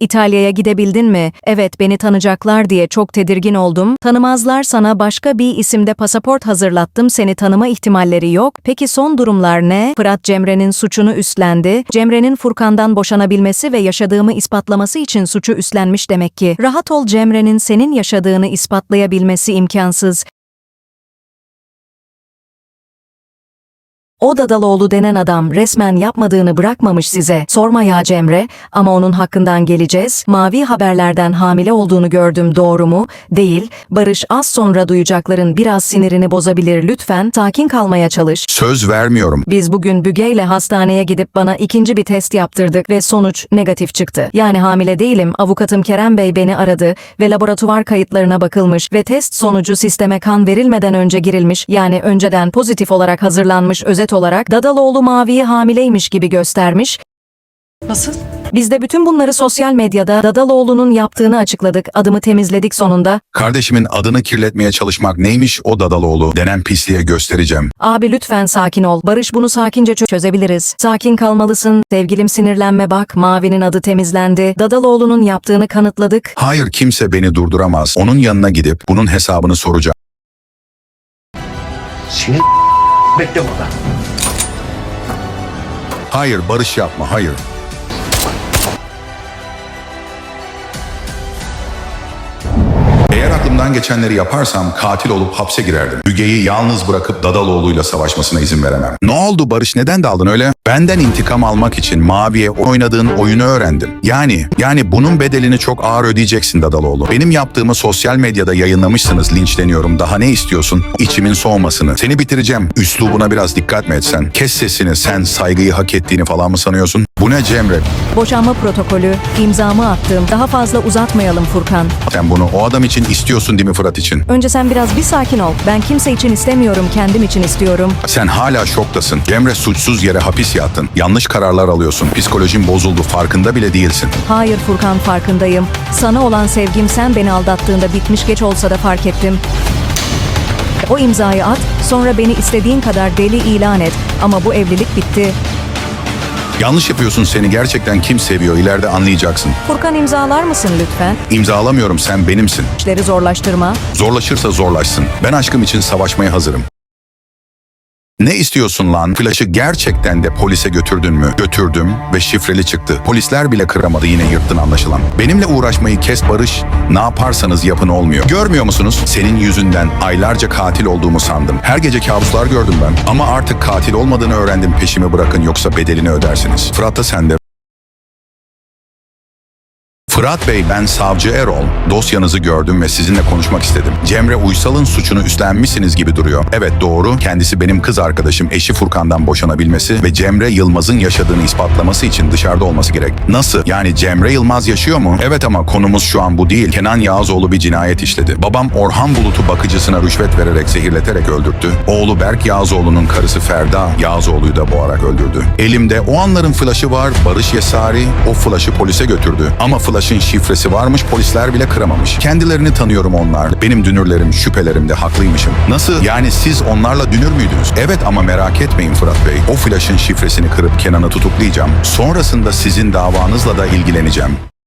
İtalya'ya gidebildin mi? Evet beni tanıyacaklar diye çok tedirgin oldum. Tanımazlar sana başka bir isimde pasaport hazırlattım seni tanıma ihtimalleri yok. Peki son durumlar ne? Fırat Cemre'nin suçunu üstlendi. Cemre'nin Furkan'dan boşanabilmesi ve yaşadığımı ispatlaması için suçu üstlenmiş demek ki. Rahat ol Cemre'nin senin yaşadığını ispatlayabilmesi imkansız. O Dadaloğlu denen adam resmen yapmadığını bırakmamış size. Sorma ya Cemre ama onun hakkından geleceğiz. Mavi haberlerden hamile olduğunu gördüm doğru mu? Değil. Barış az sonra duyacakların biraz sinirini bozabilir lütfen sakin kalmaya çalış. Söz vermiyorum. Biz bugün Büge ile hastaneye gidip bana ikinci bir test yaptırdık ve sonuç negatif çıktı. Yani hamile değilim. Avukatım Kerem Bey beni aradı ve laboratuvar kayıtlarına bakılmış ve test sonucu sisteme kan verilmeden önce girilmiş. Yani önceden pozitif olarak hazırlanmış özet olarak Dadaloğlu Mavi'yi hamileymiş gibi göstermiş. Nasıl? Biz de bütün bunları sosyal medyada Dadaloğlu'nun yaptığını açıkladık. Adımı temizledik sonunda. Kardeşimin adını kirletmeye çalışmak neymiş o Dadaloğlu denen pisliğe göstereceğim. Abi lütfen sakin ol. Barış bunu sakince çö- çözebiliriz. Sakin kalmalısın. Sevgilim sinirlenme bak. Mavi'nin adı temizlendi. Dadaloğlu'nun yaptığını kanıtladık. Hayır kimse beni durduramaz. Onun yanına gidip bunun hesabını soracağım. Seni bekle burada. Hayır barış yapma hayır. Aklımdan geçenleri yaparsam katil olup hapse girerdim. Müge'yi yalnız bırakıp Dadaloğlu'yla savaşmasına izin veremem. Ne oldu Barış neden daldın öyle? Benden intikam almak için Mavi'ye oynadığın oyunu öğrendim. Yani, yani bunun bedelini çok ağır ödeyeceksin Dadaloğlu. Benim yaptığımı sosyal medyada yayınlamışsınız linçleniyorum. Daha ne istiyorsun? İçimin soğumasını. Seni bitireceğim. Üslubuna biraz dikkat mi etsen? Kes sesini sen saygıyı hak ettiğini falan mı sanıyorsun? Bu ne Cemre? Boşanma protokolü, imzamı attım. Daha fazla uzatmayalım Furkan. Sen bunu o adam için istiyorsun değil mi Fırat için? Önce sen biraz bir sakin ol. Ben kimse için istemiyorum, kendim için istiyorum. Sen hala şoktasın. Cemre suçsuz yere hapis yattın. Yanlış kararlar alıyorsun. Psikolojin bozuldu. Farkında bile değilsin. Hayır Furkan farkındayım. Sana olan sevgim sen beni aldattığında bitmiş geç olsa da fark ettim. O imzayı at, sonra beni istediğin kadar deli ilan et. Ama bu evlilik bitti. Yanlış yapıyorsun seni gerçekten kim seviyor ileride anlayacaksın. Furkan imzalar mısın lütfen? İmzalamıyorum sen benimsin. İşleri zorlaştırma. Zorlaşırsa zorlaşsın. Ben aşkım için savaşmaya hazırım. Ne istiyorsun lan? Flaşı gerçekten de polise götürdün mü? Götürdüm ve şifreli çıktı. Polisler bile kıramadı yine yırttın anlaşılan. Benimle uğraşmayı kes Barış. Ne yaparsanız yapın olmuyor. Görmüyor musunuz? Senin yüzünden aylarca katil olduğumu sandım. Her gece kabuslar gördüm ben. Ama artık katil olmadığını öğrendim. Peşimi bırakın yoksa bedelini ödersiniz. Fırat da sende. Fırat Bey ben savcı Erol. Dosyanızı gördüm ve sizinle konuşmak istedim. Cemre Uysal'ın suçunu üstlenmişsiniz gibi duruyor. Evet doğru. Kendisi benim kız arkadaşım eşi Furkan'dan boşanabilmesi ve Cemre Yılmaz'ın yaşadığını ispatlaması için dışarıda olması gerek. Nasıl? Yani Cemre Yılmaz yaşıyor mu? Evet ama konumuz şu an bu değil. Kenan Yağızoğlu bir cinayet işledi. Babam Orhan Bulut'u bakıcısına rüşvet vererek zehirleterek öldürttü. Oğlu Berk Yağızoğlu'nun karısı Ferda Yağızoğlu'yu da boğarak öldürdü. Elimde o anların flaşı var. Barış Yesari o flaşı polise götürdü. Ama flaşın şifresi varmış polisler bile kıramamış. Kendilerini tanıyorum onlar. Benim dünürlerim, şüphelerimde haklıymışım. Nasıl? Yani siz onlarla dünür müydünüz? Evet ama merak etmeyin Fırat Bey. O flaşın şifresini kırıp Kenan'ı tutuklayacağım. Sonrasında sizin davanızla da ilgileneceğim.